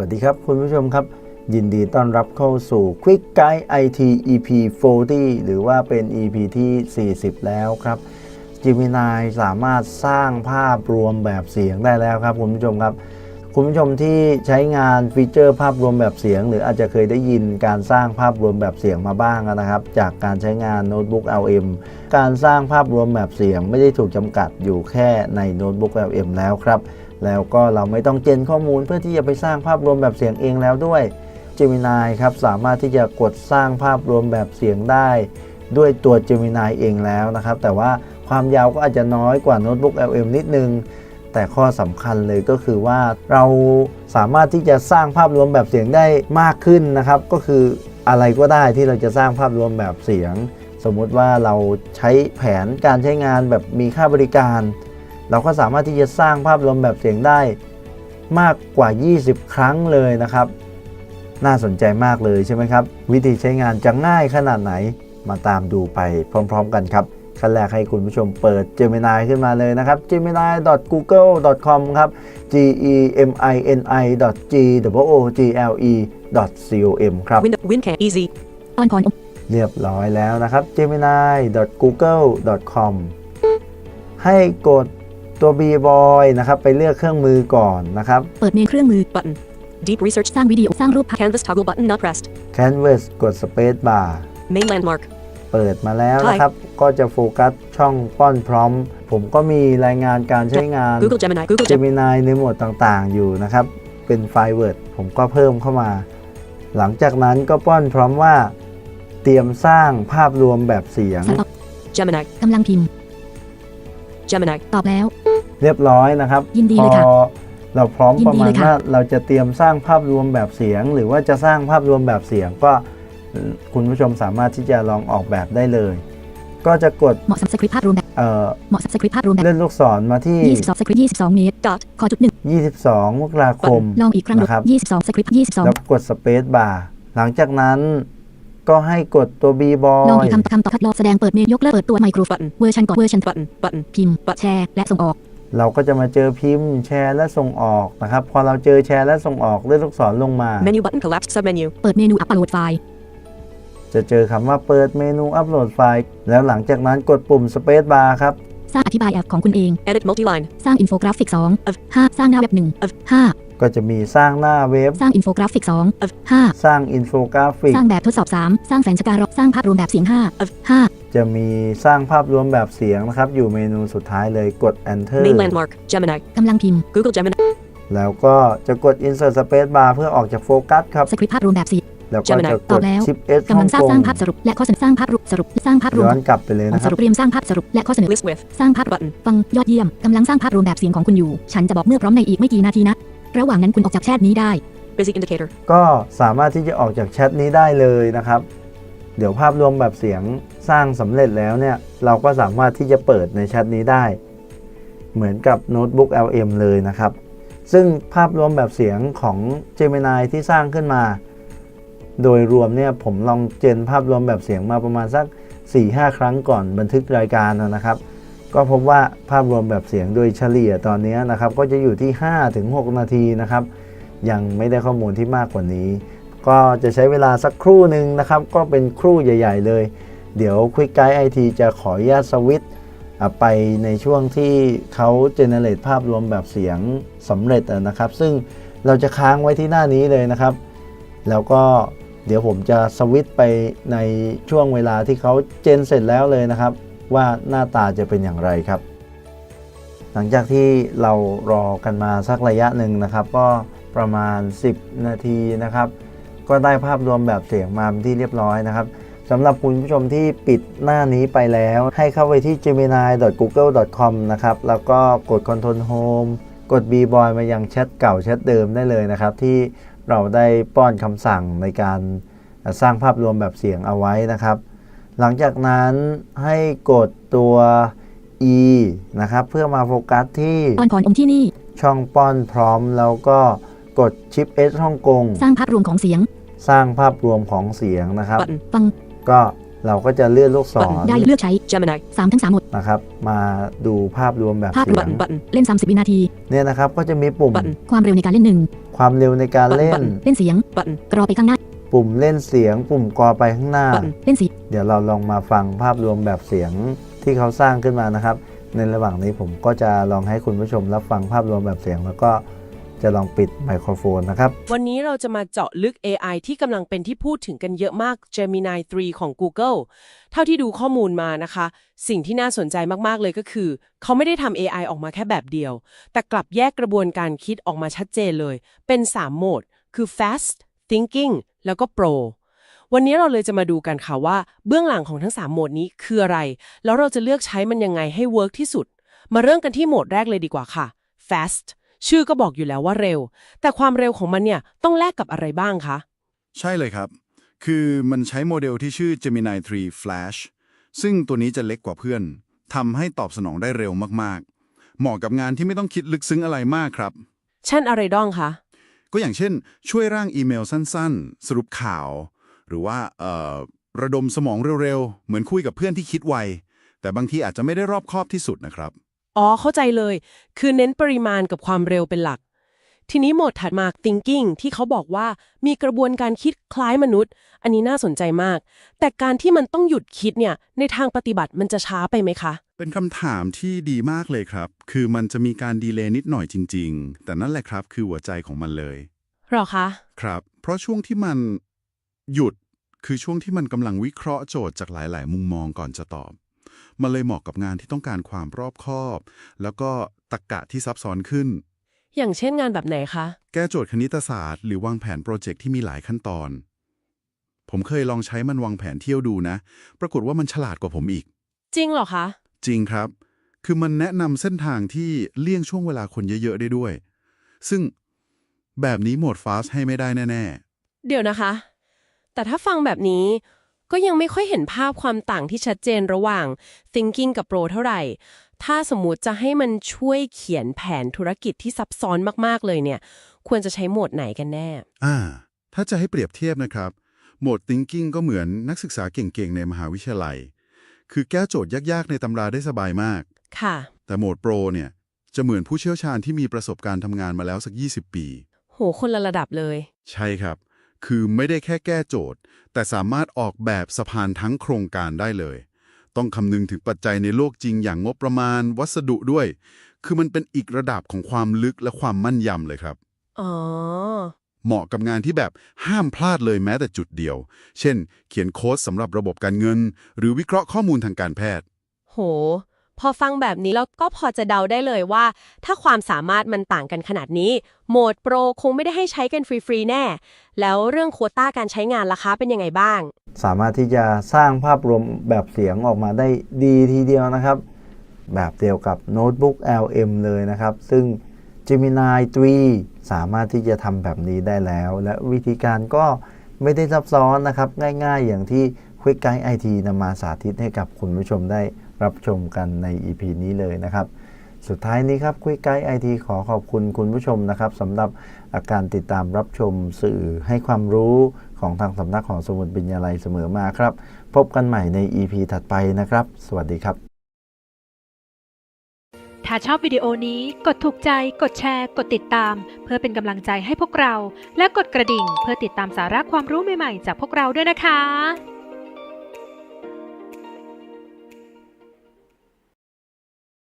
วัสดีครับ คุณผู้ชมครับ ยินดีต้อนรับเข้าสู่ Quick Guide IT EP 40 หรือว่าเป็น EP ที่ 40 แล้วครับ Gemini สามารถสร้างภาพรวมแบบเสียงได้แล้วครับ คุณผู้ชมครับ คุณผู้ชมที่ใช้งานฟีเจอร์ภาพรวมแบบเสียง หรืออาจจะเคยได้ยินการสร้างภาพรวมแบบเสียงมาบ้างนะครับ จากการใช้งานโน้ตบุ๊ก LM การสร้างภาพรวมแบบเสียงไม่ได้ถูกจำกัดอยู่แค่ในโน้ตบุ๊ก LM แล้วครับ แล้วก็เราไม่ต้องเจนข้อมูลเพื่อที่จะไปสร้างภาพรวมแบบเสียงเองแล้วด้วย Gemini ครับสามารถที่จะกดสร้างภาพรวมแบบเสียงได้ ด้วยตัว Gemini เองแล้วนะครับ แต่ว่าความยาวก็อาจจะน้อยกว่าโน้ตบุ๊ก LM นิดนึง แต่ข้อสำคัญเลยก็คือว่าเราสามารถที่จะสร้างภาพรวมแบบเสียงได้มากขึ้นนะครับ ก็คืออะไรก็ได้ที่เราจะสร้างภาพรวมแบบเสียง สมมุติว่าเราใช้แผนการใช้งานแบบมีค่าบริการ เราก็สามารถที่จะสร้างภาพรวมแบบเสียงได้มากกว่า 20 ครั้งเลยนะครับ น่าสนใจมากเลยใช่ไหมครับ วิธีใช้งานจะง่ายขนาดไหนมาตามดูไปพร้อม ๆ กันครับขั้นแรกให้คุณผู้ชมเปิด Gemini ขึ้นมาเลยนะครับ gemini.google.com ครับ g e m i n i g o o g l e com ครับ Win WinCam Easy ออนคอนอมเรียบร้อยแล้วนะครับ gemini.google.com ให้กด ตัว b boy นะครับไปเลือกเครื่องมือก่อนนะครับ เปิดเมนเครื่องมือ button. Deep research สร้างวิดีโอสร้างรูปภาพ canvas toggle button not pressed. canvas กด space bar Main landmark. เปิดมาแล้วนะครับ ก็จะโฟกัสช่องป้อนพร้อม ผมก็มีรายงานการใช้งาน Google Gemini. Google Gemini. Gemini ในหมวดต่างๆ อยู่นะครับ เป็นไฟล์ Word ผมก็เพิ่มเข้ามา หลังจากนั้นก็ป้อนพร้อมว่า เตรียมสร้างภาพรวมแบบเสียงสตอบ Gemini. กำลังพิมพ์ Gemini. ตอบแล้ว เรียบร้อยนะครับยินดีพเลยอค่ะเราพร้อมยินประดีมาณเลยค่ะว่าเราจะเตรียมสร้างภาพรวมแบบเสียง หรือว่าจะสร้างภาพรวมแบบเสียงก็คุณผู้ชมสามารถที่จะลองออกแบบได้เลย ก็จะกดเหมาะสำหรับสคริปต์ภาพรวมแบบเอ่อเหมาะสำหรับสคริปต์ภาพรวมแบบเลื่อนลูกศรมาที่22สคริปต์22เมตร Dot. ขอจุดหนึ่ง22มกราคมลองอีกครั้งนะครับ22สคริปต์แล้วกด Space Bar หลังจากนั้นก็ให้กดตัว B 22ลอง Boy อีกคำคำตอบคัดลอกแสดงเปิดเมนยกเลิกเปิดตัวไมโครโฟน Button. เวอร์ชันก่อนเวอร์ชัน Button. Button. พิมพ์แชร์และส่งออก เราก็จะมาเจอพิมพ์แชร์และส่งออกนะครับ พอเราเจอแชร์และส่งออกเลื่อนลูกศรลงมา Menu button collapsed submenu. เปิดเมนูอัปโหลดไฟล์ จะเจอคำว่าเปิดเมนูอัปโหลดไฟล์ แล้วหลังจากนั้นกดปุ่ม Space Bar ครับ สร้างอธิบายแอปของคุณเอง Edit multi-line. สร้างอินโฟกราฟิก2 of 5สร้างหน้าเว็บ1 of 5ก็จะมีสร้างหน้าเว็บ สร้างอินโฟกราฟิก2 of 5สร้างอินโฟกราฟิก สร้างแบบทดสอบ 3 สร้างแสงสการะสร้างภาพรวมแบบเสียง5 of 5จะมีสร้างภาพรวมแบบเสียงนะครับ อยู่เมนูสุดท้ายเลยกด Enter Main landmark. Gemini. กำลังพิมพ์ Google Gemini. แล้วก็จะกด Insert Space Bar เพื่อออกจากโฟกัสครับสคริปต์ภาพรวมแบบเสียง แล้วก็ Gemini จะตกอดบแล้ว Shift S กำลังสร้างฮ่สร้างกภาพสรุปและข้อเสนอสร้างภาพรูปสรุปสร้างภาพรวมย้อนกลับไปเลยนะสครับรุปเตรียมสร้างภาพสรุปและข้อเสนอ List with. สร้างภาพ Button. ฟังยอดเยี่ยมกำลังสร้างภาพรวมแบบเสียงของคุณอยู่ ฉันจะบอกเมื่อพร้อมในอีกไม่กี่นาทีนะ ระหว่างนั้นคุณออกจากแชทนี้ได้ Busy indicator. ก็สามารถที่จะออกจากแชทนี้ได้เลยนะครับ เดี๋ยวภาพรวมแบบเสียงสร้างสำเร็จแล้วเนี่ย เราก็สามารถที่จะเปิดในแชทนี้ได้ เหมือนกับโน้ตบุ๊ก LM เลยนะครับ ซึ่งภาพรวมแบบเสียงของ Gemini ที่สร้างขึ้นมา โดยรวมเนี่ยผมลองเจนภาพรวมแบบเสียงมาประมาณสัก 4-5 ครั้งก่อนบันทึกรายการนะครับ ก็พบว่าภาพรวมแบบเสียงโดยเฉลี่ยตอนนี้นะครับ ก็จะอยู่ที่ 5-6 นาทีนะครับ ยังไม่ได้ข้อมูลที่มากกว่านี้ ก็จะใช้เวลาสักครู่หนึ่งนะครับ ก็เป็นครู่ใหญ่ ๆ เลย เดี๋ยว Quick Guide IT จะขออนุญาตสวิตไปในช่วงที่เขาเจเนเรตภาพรวมแบบเสียงสำเร็จนะครับ ซึ่งเราจะค้างไว้ที่หน้านี้เลยนะครับ แล้วก็ เดี๋ยวผมจะสวิตไปในช่วงเวลาที่เขาเจนเสร็จแล้วเลยนะครับ ว่าหน้าตาจะเป็นอย่างไรครับ หลังจากที่เรารอกันมาสักระยะหนึ่งนะครับ ก็ประมาณ 10 นาทีนะครับ ก็ได้ภาพรวมแบบเสียงมาเป็นที่เรียบร้อยนะครับสำหรับคุณผู้ชมที่ปิดหน้านี้ไปแล้ว ให้เข้าไปที่ gemini.google.com นะครับ แล้วก็กด Control Home กด bboy มายังแชทเก่าแชทเดิมได้เลยนะครับ ที่ เราได้ป้อนคำสั่งในการสร้างภาพรวมแบบเสียงเอาไว้นะครับ หลังจากนั้นให้กดตัว e นะครับ เพื่อมาโฟกัสที่ออนคอนอมที่นี่ ช่องป้อนพร้อมแล้วก็กดชิป S ฮ่องกง สร้างภาพรวมของเสียง สร้างภาพรวมของเสียงนะครับ Button. ฟัง ก็ เราก็จะเลื่อนลูกศรได้เลือกใช้ Gemini. 3ทั้ง3หมดนะครับ มาดูภาพรวมแบบภาพเสียง Button. Button. เล่น 30 วินาทีเนี่ยนะครับก็จะมีปุ่ม Button. ความเร็วในการเล่นหนึ่งความเร็วในการเล่น Button. เล่นเสียง Button. กรอไปข้างหน้า ปุ่มเล่นเสียง ปุ่มกอไปข้างหน้า Button. เล่นเสียงเดี๋ยวเราลองมาฟังภาพรวมแบบเสียงที่เขาสร้างขึ้นมานะครับ ในระหว่างนี้ผมก็จะลองให้คุณผู้ชมรับฟังภาพรวมแบบเสียงแล้วก็ จะลองปิดไมโครโฟนนะครับ วันนี้เราจะมาเจาะลึก AI ที่กำลังเป็นที่พูดถึงกันเยอะมาก Gemini 3 ของ Google เท่าที่ดูข้อมูลมานะคะ สิ่งที่น่าสนใจมากๆเลยก็คือ เขาไม่ได้ทำ AI ออกมาแค่แบบเดียว แต่กลับแยกกระบวนการคิดออกมาชัดเจนเลย เป็น 3 โหมด คือ fast thinking แล้วก็ pro วันนี้เราเลยจะมาดูกันค่ะว่า เบื้องหลังของทั้ง 3 โหมดนี้คืออะไร แล้วเราจะเลือกใช้มันยังไงให้ work ที่สุด มาเริ่มกันที่โหมดแรกเลยดีกว่าค่ะ fast ชื่อก็บอกอยู่แล้วว่าเร็ว แต่ความเร็วของมันเนี่ยต้องแลกกับอะไรบ้างคะ ใช่เลยครับ คือมันใช้โมเดลที่ชื่อ Gemini 3 Flash ซึ่งตัวนี้จะเล็กกว่าเพื่อนทำให้ตอบสนองได้เร็วมากๆ เหมาะกับงานที่ไม่ต้องคิดลึกซึ้งอะไรมากครับ เช่นอะไรด้องคะ ก็อย่างเช่น ช่วยร่างอีเมลสั้นๆ สรุปข่าว หรือว่าเอ่อระดมสมองเร็วๆ เหมือนคุยกับเพื่อนที่คิดไว แต่บางทีอาจจะไม่ได้รอบคอบที่สุดนะครับ อ๋อ เข้าใจเลย คือเน้นปริมาณกับความเร็วเป็นหลัก ทีนี้โหมดถัดมา thinking ที่เขาบอกว่ามีกระบวนการคิดคล้ายมนุษย์ อันนี้น่าสนใจมาก แต่การที่มันต้องหยุดคิดเนี่ย ในทางปฏิบัติมันจะช้าไปไหมคะ เป็นคำถามที่ดีมากเลยครับ คือมันจะมีการดีเลย์นิดหน่อยจริง ๆ แต่นั่นแหละครับ คือหัวใจของมันเลย หรอคะ ครับ เพราะช่วงที่มันหยุดคือช่วงที่มันกำลังวิเคราะห์โจทย์จากหลาย ๆ มุมมองก่อนจะตอบ มันเลยเหมาะกับงานที่ต้องการความรอบคอบ แล้วก็ตรรกะที่ซับซ้อนขึ้น อย่างเช่นงานแบบไหนคะ แก้โจทย์คณิตศาสตร์ หรือวางแผนโปรเจกต์ที่มีหลายขั้นตอน ผมเคยลองใช้มันวางแผนเที่ยวดูนะ ปรากฏว่ามันฉลาดกว่าผมอีก จริงเหรอคะ จริงครับ คือมันแนะนำเส้นทางที่เลี่ยงช่วงเวลาคนเยอะๆได้ด้วย ซึ่งแบบนี้โหมดฟาสให้ไม่ได้แน่ ๆ เดี๋ยวนะคะ แต่ถ้าฟังแบบนี้ ก็ยังไม่ค่อยเห็นภาพความต่างที่ชัดเจนระหว่าง thinking กับ pro เท่าไหร่ ถ้าสมมุติจะให้มันช่วยเขียนแผนธุรกิจที่ซับซ้อนมากๆเลยเนี่ย ควรจะใช้โหมดไหนกันแน่ อ่า ถ้าจะให้เปรียบเทียบนะครับ โหมด thinking ก็เหมือนนักศึกษาเก่งๆ ในมหาวิทยาลัย คือแก้โจทย์ยากๆ ในตำราได้สบายมาก ค่ะ แต่โหมด pro เนี่ยจะเหมือนผู้เชี่ยวชาญที่มีประสบการณ์ทำงานมาแล้วสัก 20 ปี โหคนละระดับเลย ใช่ครับ คือไม่ได้แค่แก้โจทย์ แต่สามารถออกแบบสะพานทั้งโครงการได้เลย ต้องคำนึงถึงปัจจัยในโลกจริงอย่างงบประมาณ วัสดุด้วย คือมันเป็นอีกระดับของความลึกและความมั่นยำเลยครับอ๋อเหมาะกับงานที่แบบห้ามพลาดเลยแม้แต่จุดเดียว เช่น เขียนโค้ดสำหรับระบบการเงิน หรือวิเคราะห์ข้อมูลทางการแพทย์ โห พอฟังแบบนี้แล้วก็พอจะเดาได้เลยว่า ถ้าความสามารถมันต่างกันขนาดนี้ โหมดโปรคงไม่ได้ให้ใช้กันฟรีๆแน่ แล้วเรื่องโควต้าการใช้งานล่ะคะเป็นยังไงบ้าง สามารถที่จะสร้างภาพรวมแบบเสียงออกมาได้ดีทีเดียวนะครับ แบบเดียวกับโน้ตบุ๊ก LM เลยนะครับ ซึ่ง Gemini 3 สามารถที่จะทำแบบนี้ได้แล้ว และวิธีการก็ไม่ได้ซับซ้อนนะครับ ง่าย ๆ อย่างที่ Quick Guide IT นำมาสาธิตให้กับคุณผู้ชมได้รับชมกันใน EP นี้เลยนะครับ สุดท้ายนี้ครับ Quick Guide IT ขอขอบคุณคุณผู้ชมนะครับสำหรับอาการติดตามรับชมสื่อให้ความรู้ของทางสำนักของสมุดบิญญาลัยเสมอมาครับ พบกันใหม่ใน EP ถัดไปนะครับ สวัสดีครับ ถ้าชอบวิดีโอนี้กดถูกใจ กดแชร์ กดติดตาม เพื่อเป็นกำลังใจให้พวกเรา และกดกระดิ่งเพื่อติดตามสาระความรู้ใหม่ๆ จากพวกเราด้วยนะคะ